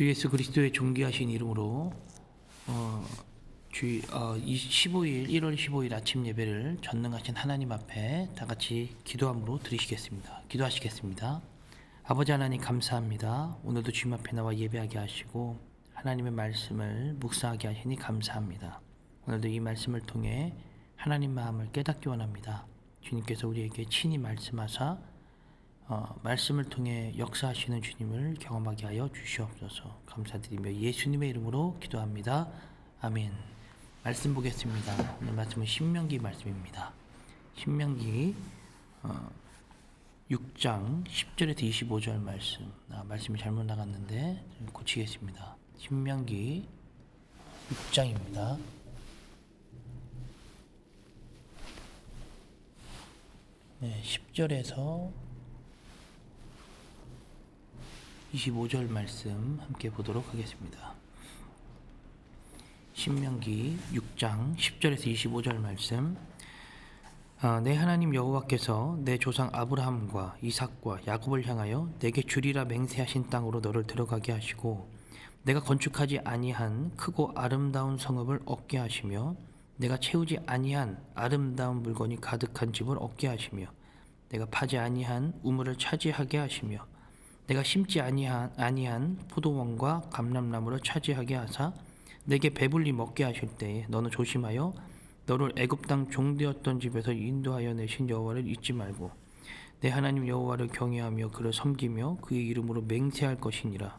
주 예수 그리스도의 존귀하신 이름으로 어, 주 어, 15일 1월 15일 아침 예배를 전능하신 하나님 앞에 다 같이 기도함으로 드리시겠습니다. 기도하시겠습니다. 아버지 하나님 감사합니다. 오늘도 주님 앞에 나와 예배하게 하시고 하나님의 말씀을 묵상하게 하시니 감사합니다. 오늘도 이 말씀을 통해 하나님 마음을 깨닫기 원합니다. 주님께서 우리에게 친히 말씀하사 어, 말씀을 통해 역사하시는 주님을 경험하게 하여 주시옵소서 감사드리며 예수님의 이름으로 기도합니다. 아멘. 말씀 보겠습니다. 오늘 말씀은 신명기 말씀입니다. 신명기 어, 6장 10절에서 25절 말씀. 아, 말씀이 잘못 나갔는데 좀 고치겠습니다. 신명기 6장입니다. 네, 10절에서 25절 말씀 함께 보도록 하겠습니다. 신명기 6장 10절에서 25절 말씀 아, 내 하나님 여호와께서 내 조상 아브라함과 이삭과 야곱을 향하여 내게 주리라 맹세하신 땅으로 너를 들어가게 하시고 내가 건축하지 아니한 크고 아름다운 성읍을 얻게 하시며 내가 채우지 아니한 아름다운 물건이 가득한 집을 얻게 하시며 내가 파지 아니한 우물을 차지하게 하시며 내가 심지 아니한, 아니한 포도원과 감람나무를 차지하게 하사 내게 배불리 먹게 하실 때에 너는 조심하여 너를 애굽 땅 종되었던 집에서 인도하여 내신 여호와를 잊지 말고 내 하나님 여호와를 경외하며 그를 섬기며 그의 이름으로 맹세할 것이니라.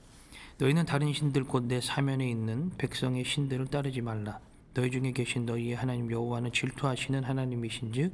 너희는 다른 신들 곧 내 사면에 있는 백성의 신들을 따르지 말라. 너희 중에 계신 너희의 하나님 여호와는 질투하시는 하나님이신즉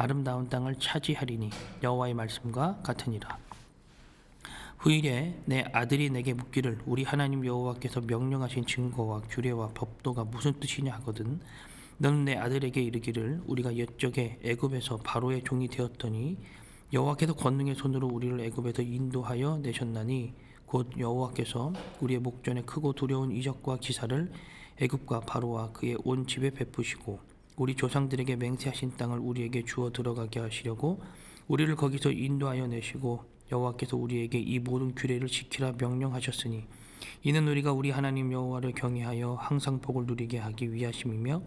아름다운 땅을 차지하리니 여호와의 말씀과 같으니라. 후일에 내 아들이 내게 묻기를 우리 하나님 여호와께서 명령하신 증거와 규례와 법도가 무슨 뜻이냐 하거든 너는 내 아들에게 이르기를 우리가 옛적에 애굽에서 바로의 종이 되었더니 여호와께서 권능의 손으로 우리를 애굽에서 인도하여 내셨나니 곧 여호와께서 우리의 목전에 크고 두려운 이적과 기사를 애굽과 바로와 그의 온 집에 베푸시고 우리 조상들에게 맹세하신 땅을 우리에게 주어 들어가게 하시려고 우리를 거기서 인도하여 내시고 여호와께서 우리에게 이 모든 규례를 지키라 명령하셨으니 이는 우리가 우리 하나님 여호와를 경외하여 항상 복을 누리게 하기 위하심이며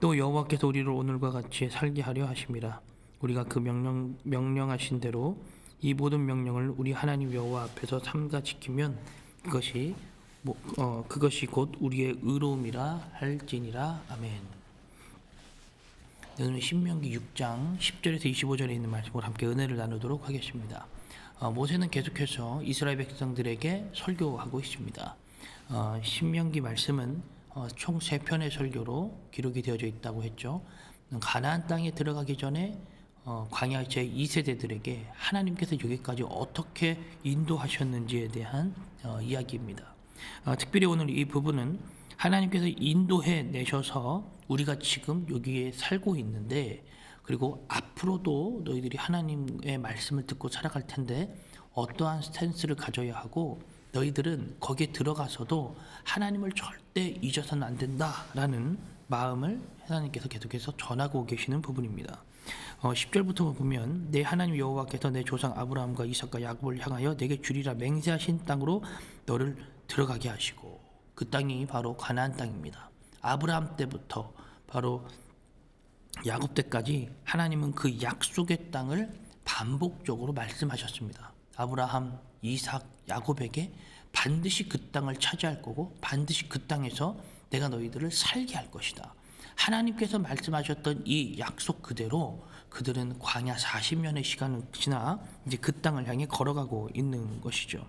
또 여호와께서 우리를 오늘과 같이 살게 하려 하심이라 우리가 그 명령 명령하신 대로 이 모든 명령을 우리 하나님 여호와 앞에서 삼가 지키면 그것이 뭐, 어, 그것이 곧 우리의 의로움이라 할지니라 아멘. 오늘 신명기 6장 10절에서 25절에 있는 말씀을 함께 은혜를 나누도록 하겠습니다. 어, 모세는 계속해서 이스라엘 백성들에게 설교하고 있습니다. 어, 신명기 말씀은 어, 총세 편의 설교로 기록이 되어져 있다고 했죠. 가나안 땅에 들어가기 전에 어, 광야 제 2세대들에게 하나님께서 여기까지 어떻게 인도하셨는지에 대한 어, 이야기입니다. 어, 특별히 오늘 이 부분은 하나님께서 인도해 내셔서 우리가 지금 여기에 살고 있는데 그리고 앞으로도 너희들이 하나님의 말씀을 듣고 살아갈 텐데 어떠한 스탠스를 가져야 하고 너희들은 거기에 들어가서도 하나님을 절대 잊어서는 안 된다라는 마음을 하나님께서 계속해서 전하고 계시는 부분입니다. 어, 10절부터 보면 내 하나님 여호와께서 내 조상 아브라함과 이삭과 야곱을 향하여 내게 주리라 맹세하신 땅으로 너를 들어가게 하시고 그 땅이 바로 가나안 땅입니다. 아브라함 때부터 바로 야곱 때까지 하나님은 그 약속의 땅을 반복적으로 말씀하셨습니다. 아브라함, 이삭, 야곱에게 반드시 그 땅을 차지할 거고 반드시 그 땅에서 내가 너희들을 살게 할 것이다. 하나님께서 말씀하셨던 이 약속 그대로 그들은 광야 40년의 시간을 지나 이제 그 땅을 향해 걸어가고 있는 것이죠.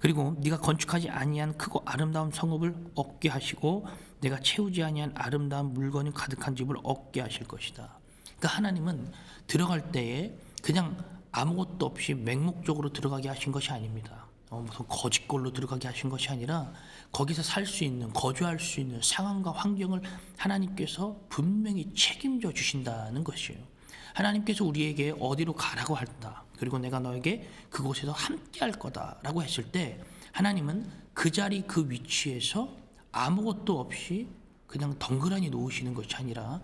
그리고 네가 건축하지 아니한 크고 아름다운 성읍을 얻게 하시고 내가 채우지 아니한 아름다운 물건이 가득한 집을 얻게 하실 것이다. 그러니까 하나님은 들어갈 때에 그냥 아무것도 없이 맹목적으로 들어가게 하신 것이 아닙니다. 어, 무슨 거짓골로 들어가게 하신 것이 아니라 거기서 살 수 있는 거주할 수 있는 상황과 환경을 하나님께서 분명히 책임져 주신다는 것이에요. 하나님께서 우리에게 어디로 가라고 할다. 그리고 내가 너에게 그곳에서 함께 할 거다라고 했을 때 하나님은 그 자리 그 위치에서 아무것도 없이 그냥 덩그러니 놓으시는 것이 아니라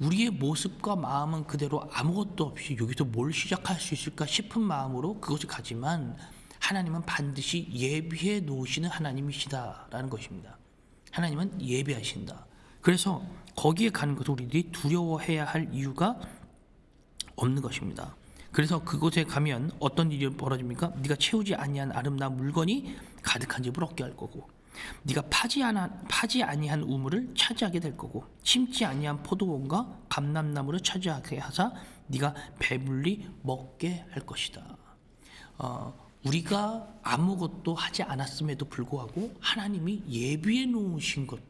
우리의 모습과 마음은 그대로 아무것도 없이 여기서 뭘 시작할 수 있을까 싶은 마음으로 그것을 가지만 하나님은 반드시 예비해 놓으시는 하나님이시다라는 것입니다. 하나님은 예비하신다. 그래서 거기에 가는 것을 우리들이 두려워해야 할 이유가 없는 것입니다. 그래서 그곳에 가면 어떤 일이 벌어집니까? 네가 채우지 아니한 아름다운 물건이 가득한 집을 얻게 할 거고 네가 파지 아나 파지 아니한 우물을 차지하게 될 거고 심지 아니한 포도원과 감람나무를 차지하게 하사 네가 배불리 먹게 할 것이다. 어, 우리가 아무것도 하지 않았음에도 불구하고 하나님이 예비해 놓으신 것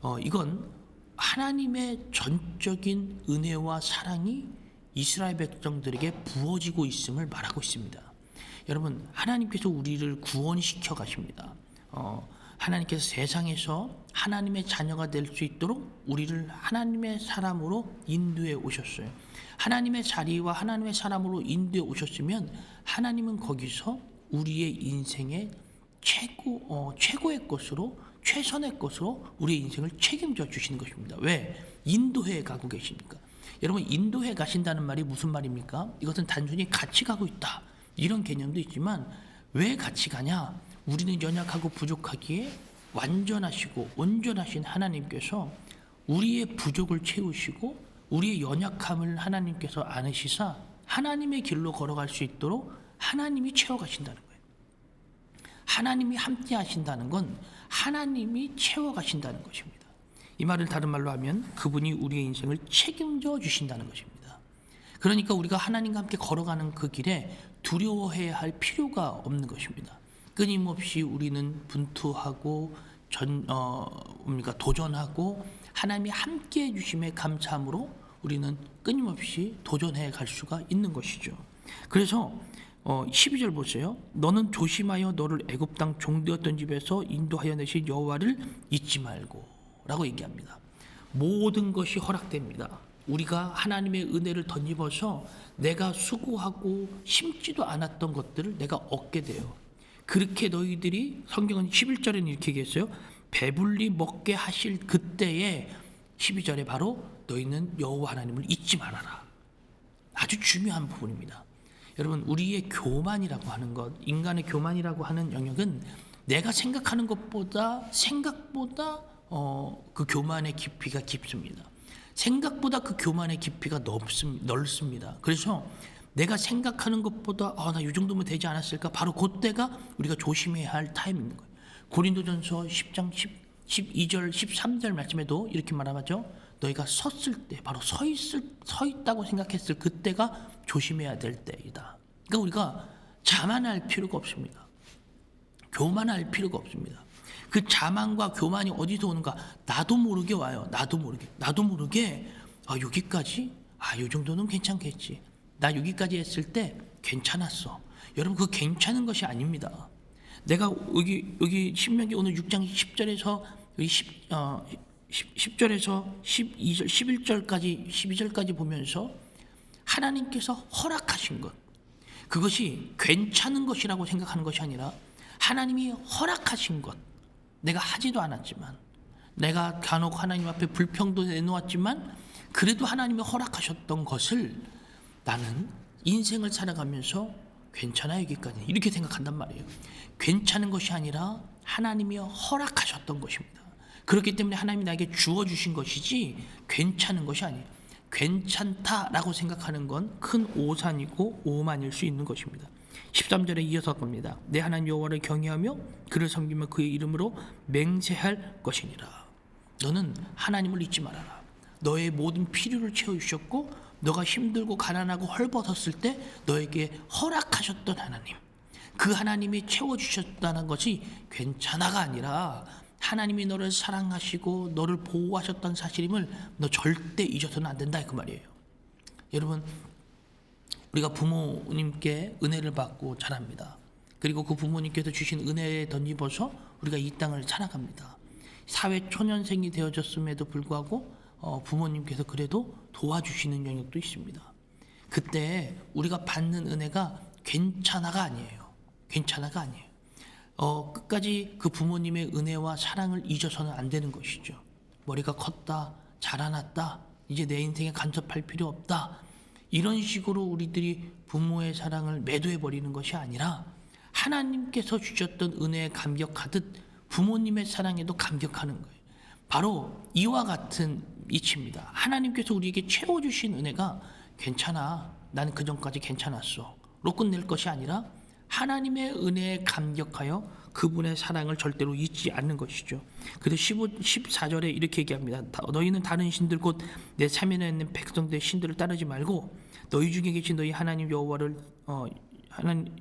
어, 이건 하나님의 전적인 은혜와 사랑이 이스라엘 백성들에게 부어지고 있음을 말하고 있습니다. 여러분 하나님께서 우리를 구원시켜 가십니다. 어, 하나님께서 세상에서 하나님의 자녀가 될 수 있도록 우리를 하나님의 사람으로 인도해 오셨어요. 하나님의 자리와 하나님의 사람으로 인도해 오셨으면 하나님은 거기서 우리의 인생의 최고 어, 최고의 것으로 최선의 것으로 우리의 인생을 책임져 주시는 것입니다. 왜 인도해 가고 계십니까? 여러분 인도해 가신다는 말이 무슨 말입니까? 이것은 단순히 같이 가고 있다 이런 개념도 있지만 왜 같이 가냐? 우리는 연약하고 부족하기에 완전하시고 온전하신 하나님께서 우리의 부족을 채우시고 우리의 연약함을 하나님께서 아시사 하나님의 길로 걸어갈 수 있도록 하나님이 채워가신다는 거예요. 하나님이 함께 하신다는 건 하나님이 채워가신다는 것입니다. 이 말을 다른 말로 하면 그분이 우리의 인생을 책임져 주신다는 것입니다. 그러니까 우리가 하나님과 함께 걸어가는 그 길에 두려워해야 할 필요가 없는 것입니다. 끊임없이 우리는 분투하고 전, 어, 뭡니까 도전하고 하나님이 함께 해주심에 감사함으로 우리는 끊임없이 도전해 갈 수가 있는 것이죠. 그래서 어, 12절 보세요. 너는 조심하여 너를 애굽 땅 종되었던 집에서 인도하여 내신 여호와를 잊지 말고 라고 얘기합니다. 모든 것이 허락됩니다. 우리가 하나님의 은혜를 덧입어서 내가 수고하고 심지도 않았던 것들을 내가 얻게 돼요. 그렇게 너희들이 성경은 11절에는 이렇게 얘기했어요. 배불리 먹게 하실 그때에 12절에 바로 너희는 여호와 하나님을 잊지 말아라. 아주 중요한 부분입니다. 여러분 우리의 교만이라고 하는 것, 인간의 교만이라고 하는 영역은 내가 생각하는 것보다 생각보다 어, 그 교만의 깊이가 깊습니다. 생각보다 그 교만의 깊이가 넓습, 넓습니다. 그래서 내가 생각하는 것보다 아, 나 이 정도면 되지 않았을까? 바로 그때가 우리가 조심해야 할 타임인 거예요. 고린도전서 10장 10, 12절, 13절 말씀에도 이렇게 말하죠. 너희가 섰을 때, 바로 서 있을 서 있다고 생각했을 그때가 조심해야 될 때이다. 그러니까 우리가 자만할 필요가 없습니다. 교만할 필요가 없습니다. 그 자만과 교만이 어디서 오는가? 나도 모르게 와요. 나도 모르게. 나도 모르게 아, 여기까지 아, 요 정도는 괜찮겠지. 나 여기까지 했을 때 괜찮았어. 여러분 그 괜찮은 것이 아닙니다. 내가 여기 여기 신명기 오늘 6장 10절에서 여기 10, 어, 10, 절에서 12절 11절까지 12절까지 보면서 하나님께서 허락하신 것 그것이 괜찮은 것이라고 생각하는 것이 아니라 하나님이 허락하신 것 내가 하지도 않았지만 내가 간혹 하나님 앞에 불평도 내놓았지만 그래도 하나님이 허락하셨던 것을 나는 인생을 살아가면서 괜찮아 여기까지 이렇게 생각한단 말이에요. 괜찮은 것이 아니라 하나님이 허락하셨던 것입니다. 그렇기 때문에 하나님이 나에게 주어 주신 것이지 괜찮은 것이 아니에요. 괜찮다라고 생각하는 건 큰 오산이고 오만일 수 있는 것입니다. 13절에 이어서 겁니다. 내 하나님 여호와를 경외하며 그를 섬기며 그의 이름으로 맹세할 것이니라. 너는 하나님을 잊지 말아라. 너의 모든 필요를 채워 주셨고 너가 힘들고 가난하고 헐벗었을 때 너에게 허락하셨던 하나님. 그 하나님이 채워 주셨다는 것이 괜찮아가 아니라 하나님이 너를 사랑하시고 너를 보호하셨던 사실임을 너 절대 잊어서는 안 된다 그 말이에요. 여러분 우리가 부모님께 은혜를 받고 자랍니다. 그리고 그 부모님께서 주신 은혜에 던집어서 우리가 이 땅을 살아갑니다. 사회 초년생이 되어졌음에도 불구하고 어, 부모님께서 그래도 도와주시는 영역도 있습니다. 그때 우리가 받는 은혜가 괜찮아가 아니에요. 괜찮아가 아니에요. 어, 끝까지 그 부모님의 은혜와 사랑을 잊어서는 안 되는 것이죠. 머리가 컸다, 자라났다, 이제 내 인생에 간섭할 필요 없다. 이런 식으로 우리들이 부모의 사랑을 매도해 버리는 것이 아니라 하나님께서 주셨던 은혜에 감격하듯 부모님의 사랑에도 감격하는 거예요. 바로 이와 같은 이치입니다. 하나님께서 우리에게 채워주신 은혜가 괜찮아. 나는 그 전까지 괜찮았어. 로 끝낼 것이 아니라 하나님의 은혜에 감격하여 그분의 사랑을 절대로 잊지 않는 것이죠. 그래서 15, 14절에 이렇게 얘기합니다. 다- 너희는 다른 신들 곧 내 사면에 있는 백성들의 신들을 따르지 말고 너희 중에 계신 너희 하나님 여호와를 어, 하나님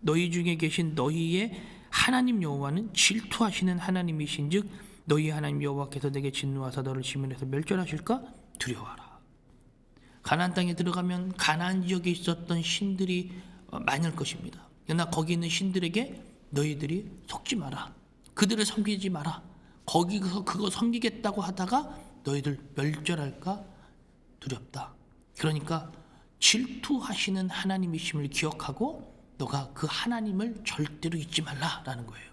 너희 중에 계신 너희의 하나님 여호와는 질투하시는 하나님이신즉 너희 하나님 여호와께서 내게 진노하사 너를 지면에서 멸절하실까 두려워하라. 가나안 땅에 들어가면 가나안 지역에 있었던 신들이 어, 많을 것입니다. 그러나 거기 있는 신들에게 너희들이 속지 마라. 그들을 섬기지 마라. 거기서 그거 섬기겠다고 하다가 너희들 멸절할까 두렵다. 그러니까 질투하시는 하나님이심을 기억하고 너가 그 하나님을 절대로 잊지 말라라는 거예요.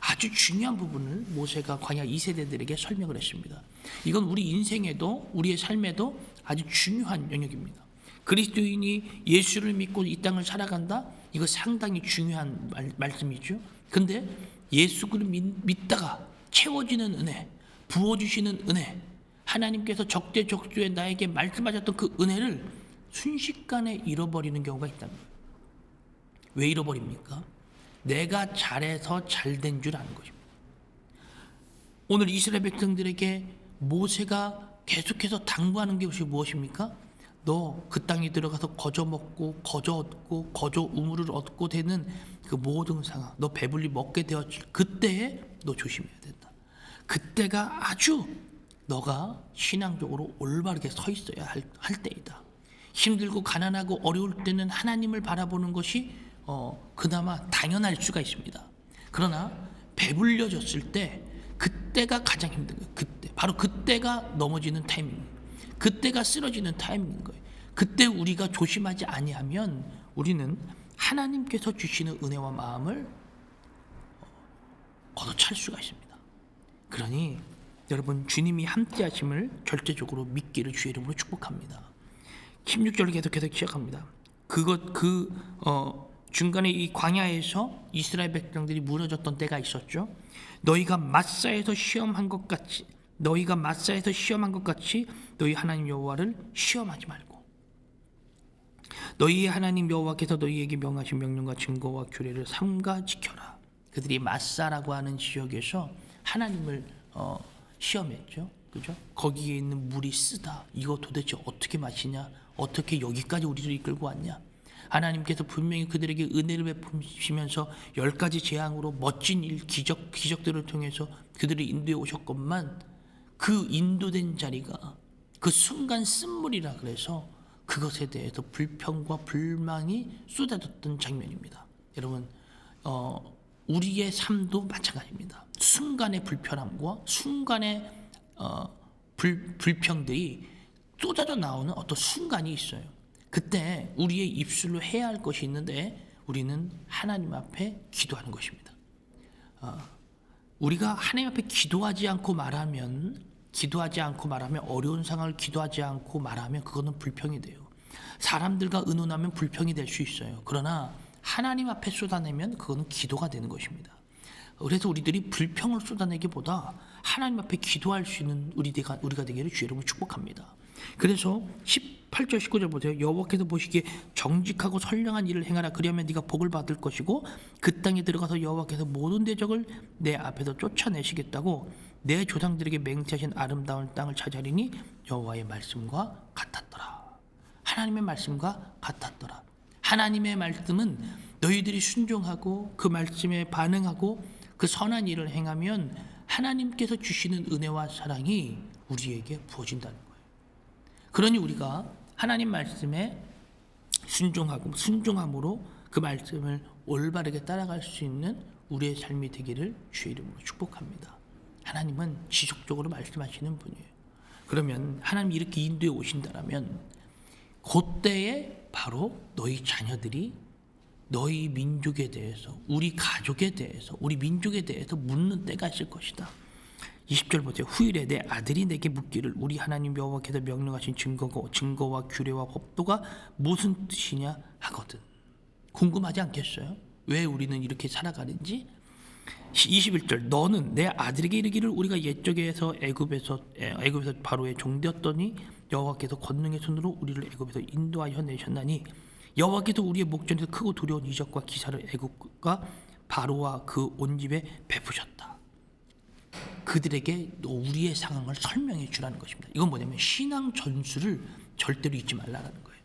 아주 중요한 부분을 모세가 광야 2세대들에게 설명을 했습니다. 이건 우리 인생에도 우리의 삶에도 아주 중요한 영역입니다. 그리스도인이 예수를 믿고 이 땅을 살아간다? 이거 상당히 중요한 말, 말씀이죠. 근데 예수를 믿, 믿다가 채워지는 은혜, 부어주시는 은혜, 하나님께서 적재적소에 나에게 말씀하셨던 그 은혜를 순식간에 잃어버리는 경우가 있답니다. 왜 잃어버립니까? 내가 잘해서 잘된 줄 아는 것입니다. 오늘 이스라엘 백성들에게 모세가 계속해서 당부하는 것이 무엇입니까? 너 그 땅에 들어가서 거저 먹고 거저 얻고 거저 우물을 얻고 되는 그 모든 상황, 너 배불리 먹게 되었을 그때에 너 조심해야 된다. 그때가 아주 너가 신앙적으로 올바르게 서 있어야 할, 할 때이다. 힘들고 가난하고 어려울 때는 하나님을 바라보는 것이 어, 그나마 당연할 수가 있습니다. 그러나 배불려졌을 때 그때가 가장 힘든 거예요. 그때 바로 그때가 넘어지는 타이밍, 그때가 쓰러지는 타이밍인 거예요. 그때 우리가 조심하지 아니하면 우리는 하나님께서 주시는 은혜와 마음을 걷어찰 수가 있습니다. 그러니 여러분 주님이 함께 하심을 절대적으로 믿기를 주의 이름으로 축복합니다. 16절을 계속해서 시작합니다. 그것 그 어, 중간에 이 광야에서 이스라엘 백성들이 무너졌던 때가 있었죠. 너희가 마사에서 시험한 것 같이 너희가 마사에서 시험한 것 같이 너희 하나님 여호와를 시험하지 말고 너희의 하나님 여호와께서 너희에게 명하신 명령과 증거와 규례를 삼가 지켜라. 그들이 마사라고 하는 지역에서 하나님을 어, 시험했죠. 그죠? 거기에 있는 물이 쓰다. 이거 도대체 어떻게 마시냐? 어떻게 여기까지 우리를 이끌고 왔냐? 하나님께서 분명히 그들에게 은혜를 베푸시면서 열 가지 재앙으로 멋진 일, 기적, 기적들을 통해서 그들을 인도해 오셨건만 그 인도된 자리가 그 순간 쓴물이라 그래서 그것에 대해서 불평과 불망이 쏟아졌던 장면입니다. 여러분, 어, 우리의 삶도 마찬가지입니다. 순간의 불편함과 순간의 어, 불, 불평들이 쏟아져 나오는 어떤 순간이 있어요. 그때 우리의 입술로 해야 할 것이 있는데 우리는 하나님 앞에 기도하는 것입니다. 어, 우리가 하나님 앞에 기도하지 않고 말하면 기도하지 않고 말하면 어려운 상황을 기도하지 않고 말하면 그거는 불평이 돼요. 사람들과 의논하면 불평이 될 수 있어요. 그러나 하나님 앞에 쏟아내면 그거는 기도가 되는 것입니다. 그래서 우리들이 불평을 쏟아내기보다 하나님 앞에 기도할 수 있는 우리가 우리가 되기를 주의 이름으로 축복합니다. 그래서 18절 19절 보세요. 여호와께서 보시기에 정직하고 선량한 일을 행하라 그리하면 네가 복을 받을 것이고 그 땅에 들어가서 여호와께서 모든 대적을 내 앞에서 쫓아내시겠다고 내 조상들에게 맹세하신 아름다운 땅을 차지하리니 여호와의 말씀과 같았더라. 하나님의 말씀과 같았더라. 하나님의 말씀은 너희들이 순종하고 그 말씀에 반응하고 그 선한 일을 행하면 하나님께서 주시는 은혜와 사랑이 우리에게 부어진다는 거예요. 그러니 우리가 하나님 말씀에 순종하고 순종함으로 그 말씀을 올바르게 따라갈 수 있는 우리의 삶이 되기를 주의 이름으로 축복합니다. 하나님은 지속적으로 말씀하시는 분이에요. 그러면 하나님이 이렇게 인도에 오신다라면 그때에 바로 너희 자녀들이 너희 민족에 대해서 우리 가족에 대해서 우리 민족에 대해서 묻는 때가 있을 것이다. 20절 보세요. 후일에 내 아들이 내게 묻기를 우리 하나님 여호와께서 명령하신 증거고 증거와 규례와 법도가 무슨 뜻이냐 하거든. 궁금하지 않겠어요? 왜 우리는 이렇게 살아가는지? 21절 너는 내 아들에게 이르기를 우리가 옛적에서 애굽에서 에, 애굽에서 바로의 종되었더니 여호와께서 권능의 손으로 우리를 애굽에서 인도하여 내셨나니 여호와께서 우리의 목전에서 크고 두려운 이적과 기사를 애굽과 바로와 그 온 집에 베푸셨다. 그들에게 너 우리의 상황을 설명해 주라는 것입니다. 이건 뭐냐면 신앙 전술을 절대로 잊지 말라는 거예요.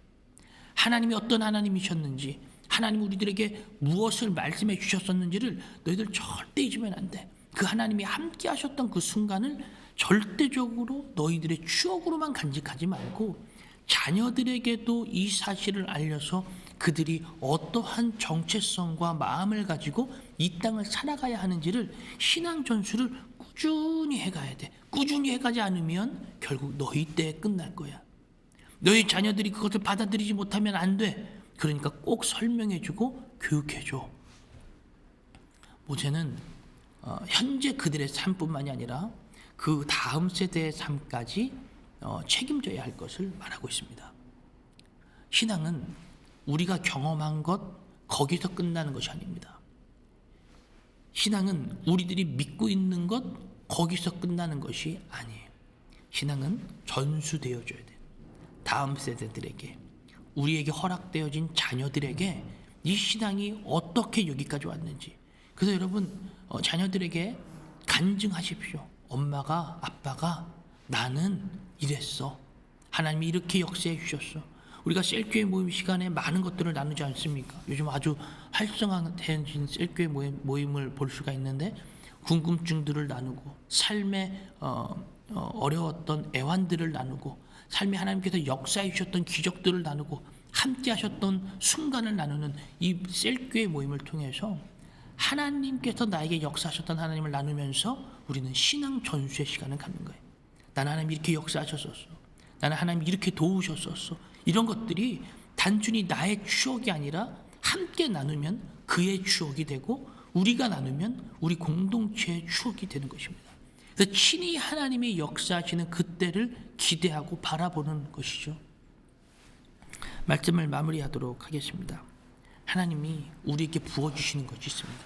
하나님이 어떤 하나님이셨는지 하나님 우리들에게 무엇을 말씀해 주셨었는지를 너희들 절대 잊으면 안 돼. 그 하나님이 함께 하셨던 그 순간을 절대적으로 너희들의 추억으로만 간직하지 말고 자녀들에게도 이 사실을 알려서 그들이 어떠한 정체성과 마음을 가지고 이 땅을 살아가야 하는지를 신앙 전술을 꾸준히 해가야 돼. 꾸준히 해가지 않으면 결국 너희 때에 끝날 거야. 너희 자녀들이 그것을 받아들이지 못하면 안 돼. 그러니까 꼭 설명해주고 교육해줘. 모세는 어, 현재 그들의 삶뿐만이 아니라 그 다음 세대의 삶까지 어, 책임져야 할 것을 말하고 있습니다. 신앙은 우리가 경험한 것 거기서 끝나는 것이 아닙니다. 신앙은 우리들이 믿고 있는 것 거기서 끝나는 것이 아니에요. 신앙은 전수되어줘야 돼요. 다음 세대들에게 우리에게 허락되어진 자녀들에게 이 신앙이 어떻게 여기까지 왔는지. 그래서 여러분 어, 자녀들에게 간증하십시오. 엄마가 아빠가 나는 이랬어. 하나님이 이렇게 역사해 주셨어. 우리가 셀교회 모임 시간에 많은 것들을 나누지 않습니까? 요즘 아주 활성화된 셀교회 모임, 모임을 볼 수가 있는데 궁금증들을 나누고 삶의 어, 어, 어려웠던 애환들을 나누고 삶에 하나님께서 역사해 주셨던 기적들을 나누고 함께 하셨던 순간을 나누는 이 셀교회 모임을 통해서 하나님께서 나에게 역사하셨던 하나님을 나누면서 우리는 신앙 전수의 시간을 갖는 거예요. 나는 하나님 이렇게 역사하셨었어. 나는 하나님 이렇게 도우셨었어. 이런 것들이 단순히 나의 추억이 아니라 함께 나누면 그의 추억이 되고 우리가 나누면 우리 공동체의 추억이 되는 것입니다. 그래서 친히 하나님이 역사하시는 그때를 기대하고 바라보는 것이죠. 말씀을 마무리하도록 하겠습니다. 하나님이 우리에게 부어주시는 것이 있습니다.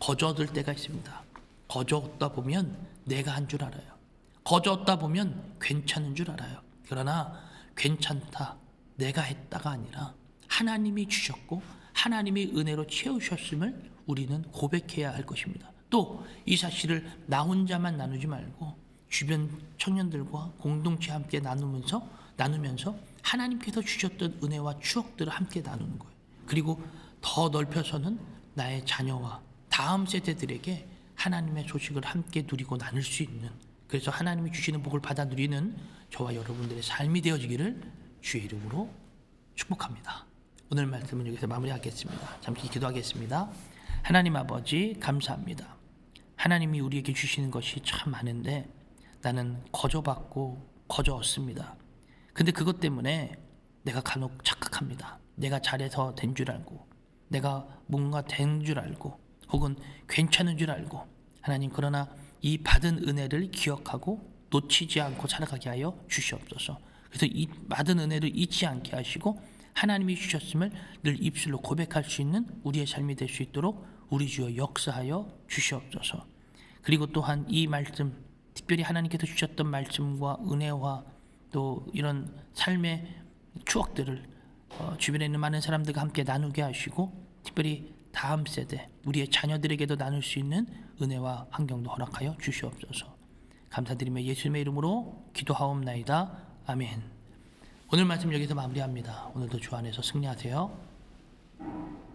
거저 얻을 때가 있습니다. 거저 얻다 보면 내가 한 줄 알아요. 거저 얻다 보면 괜찮은 줄 알아요. 그러나 괜찮다, 내가 했다가 아니라 하나님이 주셨고 하나님의 은혜로 채우셨음을 우리는 고백해야 할 것입니다. 또 이 사실을 나 혼자만 나누지 말고 주변 청년들과 공동체 함께 나누면서 나누면서 하나님께서 주셨던 은혜와 추억들을 함께 나누는 거예요. 그리고 더 넓혀서는 나의 자녀와 다음 세대들에게 하나님의 소식을 함께 누리고 나눌 수 있는 그래서 하나님이 주시는 복을 받아 누리는 저와 여러분들의 삶이 되어지기를 주의 이름으로 축복합니다. 오늘 말씀은 여기서 마무리하겠습니다. 잠시 기도하겠습니다. 하나님 아버지 감사합니다. 하나님이 우리에게 주시는 것이 참 많은데 나는 거저 받고 거저 얻습니다. 근데 그것 때문에 내가 간혹 착각합니다. 내가 잘해서 된 줄 알고 내가 뭔가 된 줄 알고 혹은 괜찮은 줄 알고 하나님 그러나 이 받은 은혜를 기억하고 놓치지 않고 살아가게 하여 주시옵소서. 그래서 이 받은 은혜를 잊지 않게 하시고 하나님이 주셨음을 늘 입술로 고백할 수 있는 우리의 삶이 될 수 있도록 우리 주여 역사하여 주시옵소서. 그리고 또한 이 말씀, 특별히 하나님께서 주셨던 말씀과 은혜와 또 이런 삶의 추억들을 어, 주변에 있는 많은 사람들과 함께 나누게 하시고 특별히 다음 세대 우리의 자녀들에게도 나눌 수 있는 은혜와 환경도 허락하여 주시옵소서. 감사드리며 예수님의 이름으로 기도하옵나이다. 아멘. 오늘 말씀 여기서 마무리합니다. 오늘도 주 안에서 승리하세요.